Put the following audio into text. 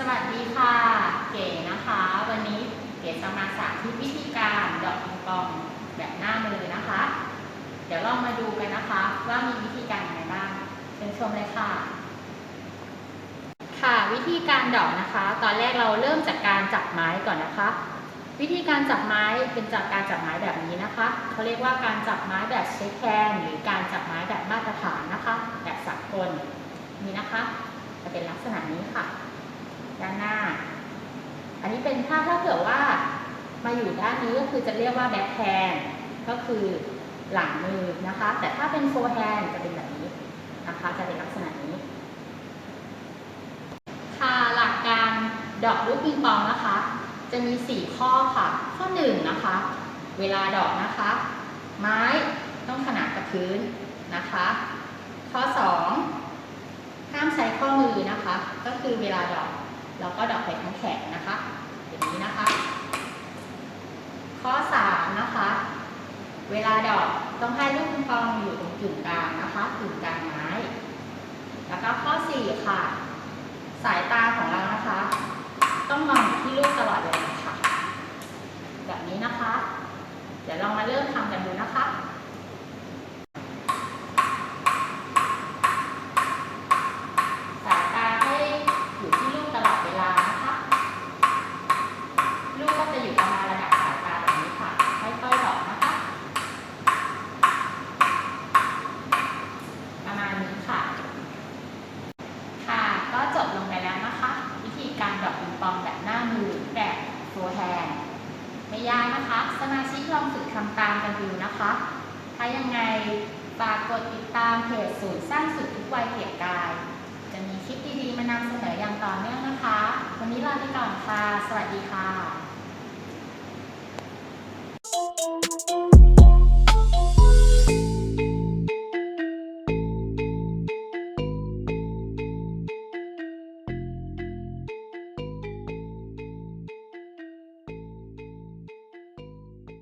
สวัสดีค่ะ เก๋นะคะ วันนี้เก๋จะมาสาธิตวิธีการดอกปิงปองแบบหน้ามือนะคะ เดี๋ยวลองมาดูกันนะคะ ว่ามีวิธีการอะไรบ้างเชิญชมเลยค่ะ ค่ะวิธีการดอกนะคะ ตอนแรกเราเริ่มจากการจับไม้ก่อนนะคะ วิธีการจับไม้เป็นจากการจับไม้แบบนี้นะคะเขาเรียกว่าการจับไม้แบบเช็คแคนหรือการจับไม้แบบมาตรฐานนะคะ แบบสากลนี่นะคะ จะเป็นลักษณะนี้ค่ะ ด้านหน้า อันนี้เป็นถ้าถ้าเผื่อว่ามาอยู่ด้านนี้ก็คือจะเรียกว่าแบ็คแฮนด์ก็คือหลังมือนะคะ แต่ถ้าเป็นโฟร์แฮนด์จะเป็นแบบนี้นะคะ จะเป็นลักษณะนี้ ค่ะหลักการดอกลูกปิงปองนะคะ จะมี 4 ข้อค่ะ ข้อ1นะคะ เวลาดอกนะคะ ไม้ต้องขนานกับพื้นนะคะ ข้อ 2 ห้ามใช้ข้อมือนะคะ ก็คือเวลาดอก เราก็ดอกไปทั้งแขนนะคะอย่างนี้นะคะ ข้อ3นะคะ เวลาดอกต้องให้ลูกปิงปองอยู่ตรงกึ่งกลางนะคะกึ่งกลางไม้ แล้วก็ข้อ 4 ค่ะ สายตาของเรานะคะ ต้องมองที่ลูกตลอดเวลาค่ะ แบบนี้นะคะ เดี๋ยวเรามาเริ่มทำกันดูนะคะ สายตาให้อยู่ที่ลูกตลอดเวลานะคะ ลู กก็จะอยู่ประมาณระดับสายตาแบบนี้ค่ะ ค่อยๆดอกนะคะ ประมาณนี้ค่ะ ค่ะ ก็จบลงไปแล้วนะคะ วิธีการดอกปิงปองแบบหน้ามือแบบโฟร์แฮนไม่ยากนะคะ สมาชิกลองฝึกทำตามกันดูนะคะ ถ้ายังไงฝากกดติดตามเพจศูนย์สร้างสุดทุกวัยเกียรติกาย จะมีคลิปดีๆมานำเสนออย่างต่อเนื่องนะคะ วันนี้ลาไปก่อนค่ะ สวัสดีค่ะ